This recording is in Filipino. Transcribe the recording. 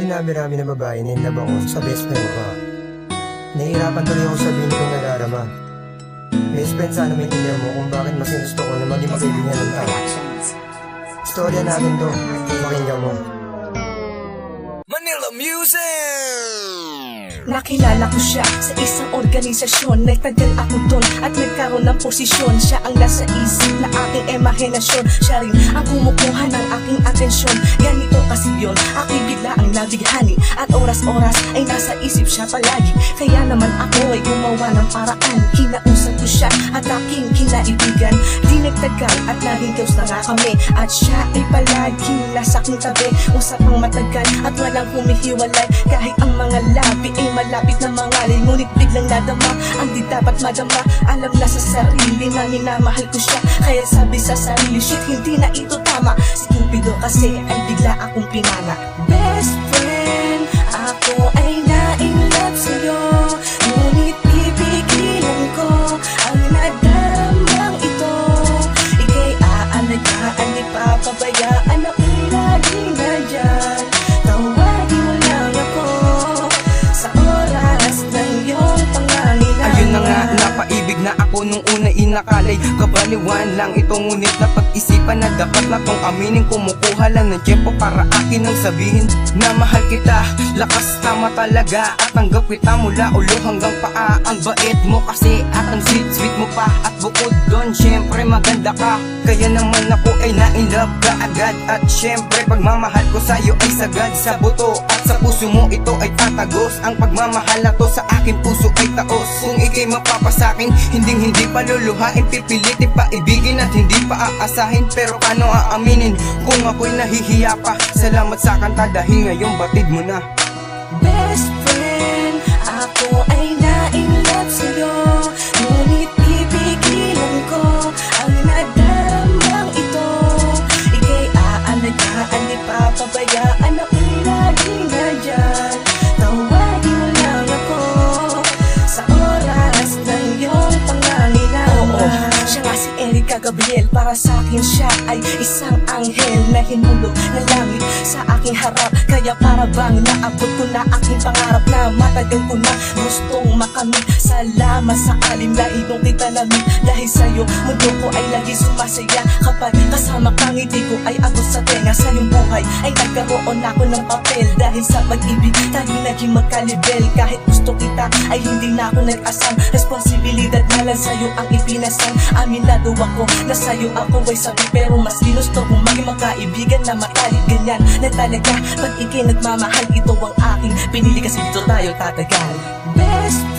dinami-rami na babae na inlove ako sa best friend ko. Nahihirapan tuloy ako sabihin kong nadarama. Best friend, sana maintindihan mo kung bakit mas gusto ko na maging magkaibigan ng tao. Istorya natin to. Pakinggan mo. Manila Music! Nakilala ko siya sa isang organisasyon Nagtagal ako doon at nagkaroon ng posisyon Siya ang nasa isip na aking imahinasyon Siya rin ang kumukuha ng aking atensyon Yun, aking bigla ang nabighani. At oras-oras ay nasa isip siya palagi. Kaya naman ako ay gumawa ng paraan. Kinausap ko siya at aking kinaibigan. Di nagtagal at naging close na nga kami. At siya ay palaging nasa aking tabi. Usapang matagal at walang humihiwalay. Kahit ang mga labi ay malapit na mangalay. Ngunit biglang nadama ang di dapat madama. Alam na sa sarili na minamahal ko siya. Kaya sabi sa sarili, shit hindi na ito tama. Si Cupido kasi ay bigla akong pinana Best friend, na ako nung una inakalay. Kabaliwan lang ito ngunit napag-isipan na dapat na tong aminin. Kumukuha lang ng tiyempo para akin ang sabihin Na mahal kita, lakas tama talaga At tanggap kita mula ulo hanggang paa. Ang bait mo kasi at ang sweet sweet mo pa. At bukod doon, syempre maganda ka. Kaya naman ako ay na-inlove ka agad. At syempre pagmamahal ko sa'yo ay sagad. Sa buto at sa puso mo ito ay tatagos. Ang pagmamahal na to sa akin puso ay taos. Kung ikay mapapasakin, hindi hindi pa luluhain Pipilitin pa ibigin at hindi pa aasahin. Pero paano aaminin kung ako'y nahihiya pa? Salamat sa kanta dahil ngayon batid mo na. Best friend, ako ay Gabriel Para sa akin siya ay isang anghel Na hinulog ng langit sa aking harap Kaya para bang naabot ko na aking pangarap Na matagal ko na gustong makamit. Salamat sa alim na ibong kita lamig Dahil sa'yo mundo ko ay lagi sumasaya. Kapag kasama kang ngiti ko ay agos sa tenga Sa iyong buhay ay nagkaroon ako ng papel. Dahil sa pag-ibig tayo naging magkalibel. Kahit gusto kita ay hindi na ako nag-asam. Responsibilidad na lang sa'yo ang ipinasang Aminado ako na sa'yo ako ay sabi Pero mas ginusto kong maging magkaibigan na matalik ganyan. Na talaga pag ikay nagmamahal ito ang aking Pinili kasi dito tayo tatagal. Best